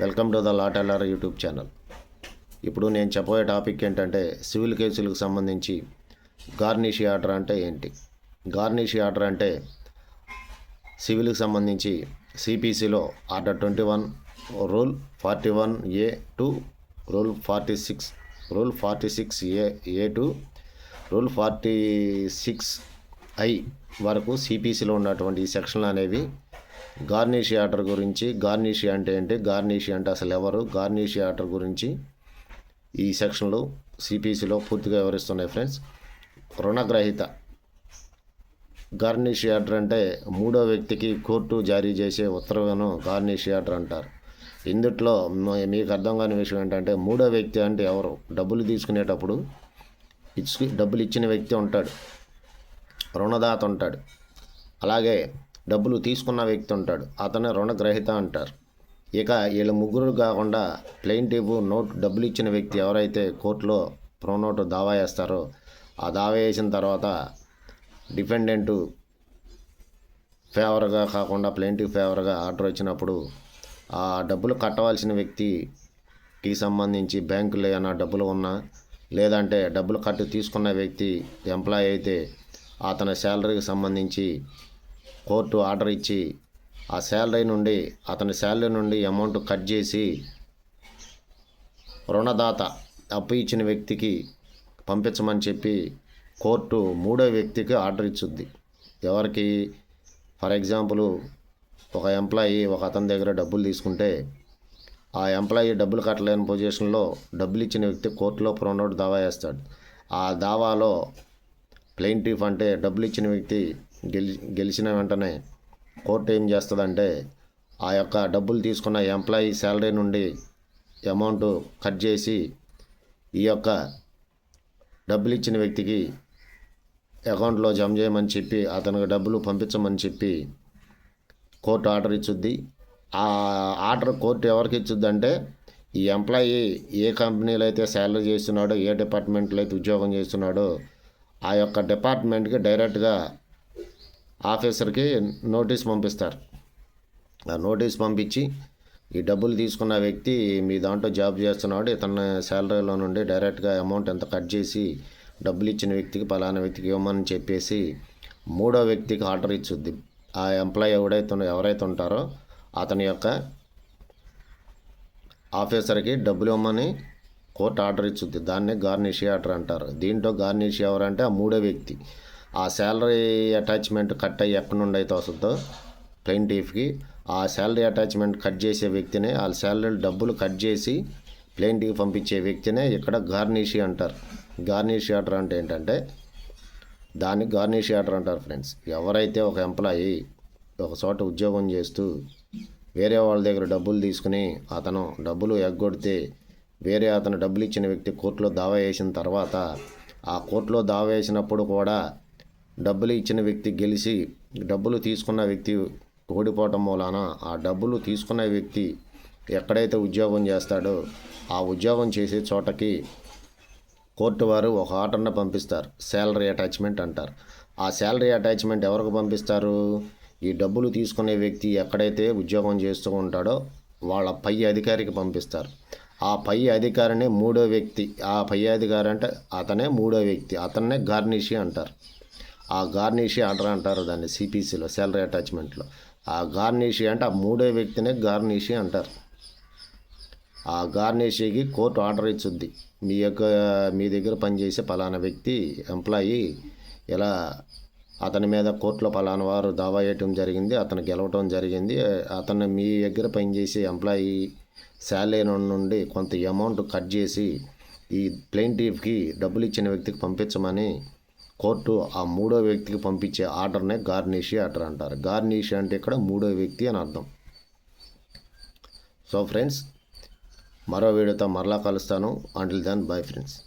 Welcome to the lot LR YouTube channel. ఇప్పుడు నేను చెప్పబోయే టాపిక్ ఏంటంటే సివిల్ కేసులకు సంబంధించి గార్నిషి ఆర్డర్ అంటే ఏంటి? గార్నిషి ఆర్డర్ అంటే సివిల్కి సంబంధించి సిపిసిలో order twenty one rule forty one A two rule forty six rule forty six A A two rule forty six I వరకు సిపిసిలో ఉన్నటువంటి ఈ సెక్షన్లు అనేవి గార్నిషి ఆర్డర్ గురించి గార్నిషి అంటే ఏంటి? గార్నిషి అంటే అసలు ఎవరు? గార్నిషి ఆర్డర్ గురించి ఈ సెక్షన్లో సిపిసిలో పూర్తిగా వివరిస్తున్నాయి ఫ్రెండ్స్. రుణగ్రహీత. గార్నిషి ఆర్డర్ అంటే మూడో వ్యక్తికి కోర్టు జారీ చేసే ఉత్తర్వులను గార్నిషి ఆర్డర్ అంటారు. ఇందుట్లో మీకు అర్థం కాని విషయం ఏంటంటే మూడో వ్యక్తి అంటే ఎవరు? డబ్బులు తీసుకునేటప్పుడు ఇచ్చి డబ్బులు ఇచ్చిన వ్యక్తి ఉంటాడు. రుణదాత ఉంటాడు. అలాగే డబ్బులు తీసుకున్న వ్యక్తి ఉంటాడు. అతను రుణగ్రహీత అంటారు. ఇక వీళ్ళ ముగ్గురు కాకుండా ప్లెయింటివ్ నోట్ డబ్బులు ఇచ్చిన వ్యక్తి ఎవరైతే కోర్టులో ప్రోనోటు దావా వేస్తారో ఆ దావా వేసిన తర్వాత డిఫెండెంట్ ఫేవర్గా కాకుండా ప్లెయింటివ్ ఫేవర్గా ఆర్డర్ వచ్చినప్పుడు ఆ డబ్బులు కట్టవలసిన వ్యక్తికి సంబంధించి బ్యాంకులో ఏమైనా డబ్బులు ఉన్నా లేదంటే డబ్బులు కట్టి తీసుకున్న వ్యక్తి ఎంప్లాయీ అయితే అతని శాలరీకి సంబంధించి కోర్టు ఆర్డర్ ఇచ్చి ఆ శాలరీ నుండి అతని శాలరీ నుండి అమౌంట్ కట్ చేసి రుణదాత అప్పు ఇచ్చిన వ్యక్తికి పంపించమని చెప్పి కోర్టు మూడో వ్యక్తికి ఆర్డర్ ఇచ్చుద్ది. ఎవరికి? ఫర్ ఎగ్జాంపుల్ ఒక ఎంప్లాయీ ఒక అతని దగ్గర డబ్బులు తీసుకుంటే ఆ ఎంప్లాయీ డబ్బులు కట్టలేని పొజిషన్లో డబ్బులు ఇచ్చిన వ్యక్తి కోర్టులో ప్రొనౌట్ దావా వేస్తాడు. ఆ దావాలో ప్లెయింటిఫ్ అంటే డబ్బులు ఇచ్చిన వ్యక్తి గెలి గెలిచిన వెంటనే కోర్టు ఏం చేస్తుందంటే ఆ యొక్క డబ్బులు తీసుకున్న ఎంప్లాయీ శాలరీ నుండి అమౌంట్ కట్ చేసి ఈ యొక్క డబ్బులు ఇచ్చిన వ్యక్తికి అకౌంట్లో జమ చేయమని చెప్పి అతనికి డబ్బులు పంపించమని చెప్పి కోర్టు ఆర్డర్ ఇచ్చుద్ది. ఆ ఆర్డర్ కోర్టు ఎవరికి ఇచ్చుద్ది అంటే ఈ ఎంప్లాయీ ఏ కంపెనీలో అయితే శాలరీ చేస్తున్నాడో ఏ డిపార్ట్మెంట్లో అయితే ఉద్యోగం చేస్తున్నాడో ఆ యొక్క డిపార్ట్మెంట్కి డైరెక్ట్గా ఆఫీసర్కి నోటీస్ పంపిస్తారు. ఆ నోటీస్ పంపించి ఈ డబ్బులు తీసుకున్న వ్యక్తి మీ దాంట్లో జాబ్ చేస్తున్నాడు ఇతను శాలరీలో నుండి డైరెక్ట్గా అమౌంట్ ఎంత కట్ చేసి డబ్బులు ఇచ్చిన వ్యక్తికి పలానా వ్యక్తికి ఇవ్వమని చెప్పేసి మూడో వ్యక్తికి ఆర్డర్ ఇచ్చుద్ది. ఆ ఎంప్లాయీ ఎవడైతే ఎవరైతే ఉంటారో అతని యొక్క ఆఫీసర్కి డబ్బులు ఇవ్వమని కోర్టు ఆర్డర్ ఇచ్చుద్ది. దాన్నే గార్నిషి ఆర్డర్ అంటారు. దీంట్లో గార్నిషి ఎవరంటే ఆ మూడో వ్యక్తి. ఆ శాలరీ అటాచ్మెంట్ కట్ అయ్యి ఎక్కడి నుండి అయితే వస్తుందో ప్లెయింటీఫ్కి ఆ శాలరీ అటాచ్మెంట్ కట్ చేసే వ్యక్తినే ఆ శాలరీ డబ్బులు కట్ చేసి ప్లెయింటీఫ్ పంపించే వ్యక్తినే ఇక్కడ గార్నిషి అంటారు. గార్నిషి ఆర్డర్ అంటే ఏంటంటే దాన్ని గార్నిషి ఆర్డర్ అంటారు ఫ్రెండ్స్ ఎవరైతే ఒక ఎంప్లాయీ ఒక చోట ఉద్యోగం చేస్తూ వేరే వాళ్ళ దగ్గర డబ్బులు తీసుకుని అతను డబ్బులు ఎగ్గొడితే వేరే అతను డబ్బులు ఇచ్చిన వ్యక్తి కోర్టులో దావా వేసిన తర్వాత ఆ కోర్టులో దావా వేసినప్పుడు కూడా డబ్బులు ఇచ్చిన వ్యక్తి గెలిచి డబ్బులు తీసుకున్న వ్యక్తి ఓడిపోవటం మూలాన ఆ డబ్బులు తీసుకున్న వ్యక్తి ఎక్కడైతే ఉద్యోగం చేస్తాడో ఆ ఉద్యోగం చేసే చోటకి కోర్టు వారు ఒక ఆర్డర్ను పంపిస్తారు. శాలరీ అటాచ్మెంట్ అంటారు. ఆ శాలరీ అటాచ్మెంట్ ఎవరికి పంపిస్తారు? ఈ డబ్బులు తీసుకునే వ్యక్తి ఎక్కడైతే ఉద్యోగం చేస్తూ ఉంటాడో వాళ్ళ పై అధికారికి పంపిస్తారు. ఆ పై అధికారినే మూడో వ్యక్తి ఆ పై అధికారి అంటే అతనే మూడో వ్యక్తి అతన్నే గార్నిషి అంటారు. ఆ గార్నిషి ఆర్డర్ అంటారు దాన్ని సిపిసిలో శాలరీ అటాచ్మెంట్లో ఆ గార్నిషి అంటే ఆ మూడో వ్యక్తినే గార్నిషి అంటారు. ఆ గార్నిషికి కోర్టు ఆర్డర్ ఇచ్చుద్ది. మీ యొక్క మీ దగ్గర పనిచేసే పలానా వ్యక్తి ఎంప్లాయీ ఇలా అతని మీద కోర్టులో పలానా వారు దావా వేయటం జరిగింది అతను గెలవటం జరిగింది అతను మీ దగ్గర పనిచేసే ఎంప్లాయీ శాలరీ నుండి కొంత అమౌంట్ కట్ చేసి ఈ ప్లెయింటీఫ్కి డబ్బులు ఇచ్చిన వ్యక్తికి పంపించమని కోర్టు ఆ మూడో వ్యక్తికి పంపించే ఆర్డర్నే గార్నిషి ఆర్డర్ అంటారు. గార్నిషి అంటే ఇక్కడ మూడో వ్యక్తి అని అర్థం. సో ఫ్రెండ్స్ మరో వీడియోతో మరలా కలుస్తాను. అంటిల్ దాన్ బై ఫ్రెండ్స్